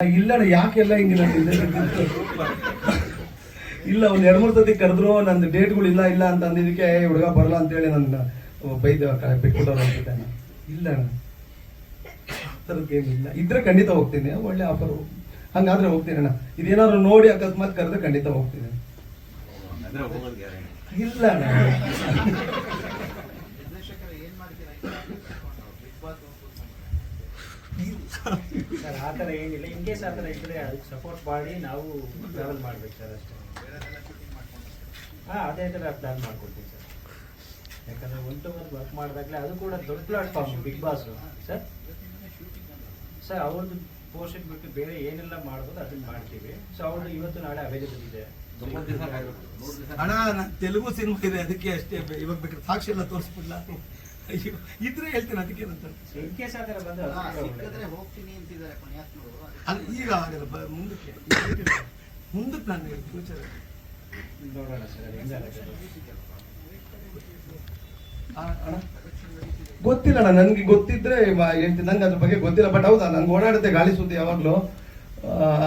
ಇಲ್ಲಣ್ಣ ಯಾಕೆಲ್ಲ ಹಿಂಗಿಲ್ಲ ಇಲ್ಲ ಒಂದ್ ಎರಡು ಮೂರು ಸತಿ ಕರೆದ್ರು ನಂದು ಡೇಟ್ಗಳು ಇಲ್ಲ ಇಲ್ಲ ಅಂತ ಅಂದಿದ್ದಕ್ಕೆ ಹುಡುಗ ಬರಲ್ಲ ಅಂತೇಳಿ ನನ್ನ ಬೈದ ಬಿಟ್ಬಿಟ್ಟವ್ರು ಅನ್ಸುತ್ತೆ ಇಲ್ಲ ಅಣ್ಣ ಇಲ್ಲ. ಇದ್ರೆ ಖಂಡಿತ ಹೋಗ್ತೀನಿ ಒಳ್ಳೆ ಆಫರ್ ಹಂಗಾದ್ರೆ ಹೋಗ್ತೀನಿ ಅಣ್ಣ. ಇದೇನಾದ್ರು ನೋಡಿ ಅಕಸ್ಮಾತ್ ಕರೆದ್ರೆ ಖಂಡಿತ ಹೋಗ್ತೀನಿ. ಇಲ್ಲ ಅಣ್ಣ ಸರ್ ಆ ಥರ ಏನಿಲ್ಲ. ಇನ್ ಕೇಸ್ ಆ ಥರ ಇದ್ದರೆ ಅದಕ್ಕೆ ಸಪೋರ್ಟ್ ಮಾಡಿ ನಾವು ಟ್ರಾವೆಲ್ ಮಾಡ್ಬೇಕು ಸರ್ ಅಷ್ಟೇ. ಹಾಂ ಅದೇ ಥರ ಪ್ಲ್ಯಾನ್ ಮಾಡ್ಕೊಡ್ತೀವಿ ಸರ್. ಯಾಕಂದ್ರೆ ಒನ್ ಟು ಒನ್ ವರ್ಕ್ ಮಾಡಿದಾಗಲೇ ಅದು ಕೂಡ ದೊಡ್ಡ platform Big Boss sir sir ಅವ್ರದ್ದು ಪೋರ್ಷನ್ ಬಿಟ್ಟು ಬೇರೆ ಏನೆಲ್ಲ ಮಾಡ್ಬೋದು ಅದನ್ನ ಮಾಡ್ತೀವಿ. ಸೊ ಅವ್ರದ್ದು ಇವತ್ತು ನಾಳೆ ಅವೈಲೇಬಲ್ ಇದೆ. ಅಣ್ಣ ತೆಲುಗು ಸಿನಿಮಾ ಇದೆ ಅದಕ್ಕೆ ಅಷ್ಟೇ. ಇವಾಗ ಬೇಕಾದ್ರೆ ಸಾಕ್ಷಿ ಎಲ್ಲ ತೋರಿಸ್ಬಿಡ್ಲ? ಇದ್ರೆ ಹೇಳ್ತೇನೆ ಅದಕ್ಕೆ ಅದು ಕೂಡ ಸಿಕ್ಕಿದ್ರೆ ಒಳ್ಳೆದು. ಹೋಗ್ತೀನಿ ಅಂತಿದ್ದಾರೆ ಪುಣ್ಯಾತ್ಮರು ಅದು ಈಗ ಆಗಲ್ಲ ಬ- ಮುಂದಕ್ಕೆ. ಮುಂದಕ್ಕೆ ಫ್ಯೂಚರ್ ಅದು ಹೆಂಗಾಗುತ್ತೆ ಅಣ್ಣ? ಗೊತ್ತಿಲ್ಲ ಅಣ್ಣ ನನ್ಗೆ ಗೊತ್ತಿದ್ರೆ ಹೇಳ್ತೀನಿ. ನಂಗೆ ಅದ್ರ ಬಗ್ಗೆ ಗೊತ್ತಿಲ್ಲ ಬಟ್ ಹೌದಾ ನಂಗೆ ಓಡಾಡುತ್ತೆ ಗಾಳಿ ಸುದ್ದಿ ಯಾವಾಗಲೂ.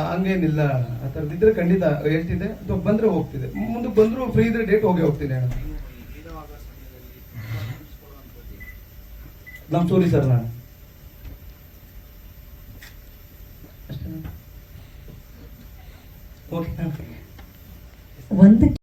ಹಂಗೇನಿಲ್ಲ ಆ ಥರದ್ದಿದ್ರೆ ಖಂಡಿತ ಹೇಳ್ತಿದ್ದೆ. ಅಥವಾ ಬಂದ್ರೆ ಹೋಗ್ತಿದೆ. ಮುಂದಕ್ಕೆ ಬಂದ್ರು ಫ್ರೀ ಇದ್ರೆ ಡೇಟ್ ಹೋಗಿ ಹೋಗ್ತೀನಿ ಅಣ್ಣ. ನಮ್ಮ ಸೂರಿ ಸರ್ ನಾನು ಓಕೆ ಒಂದು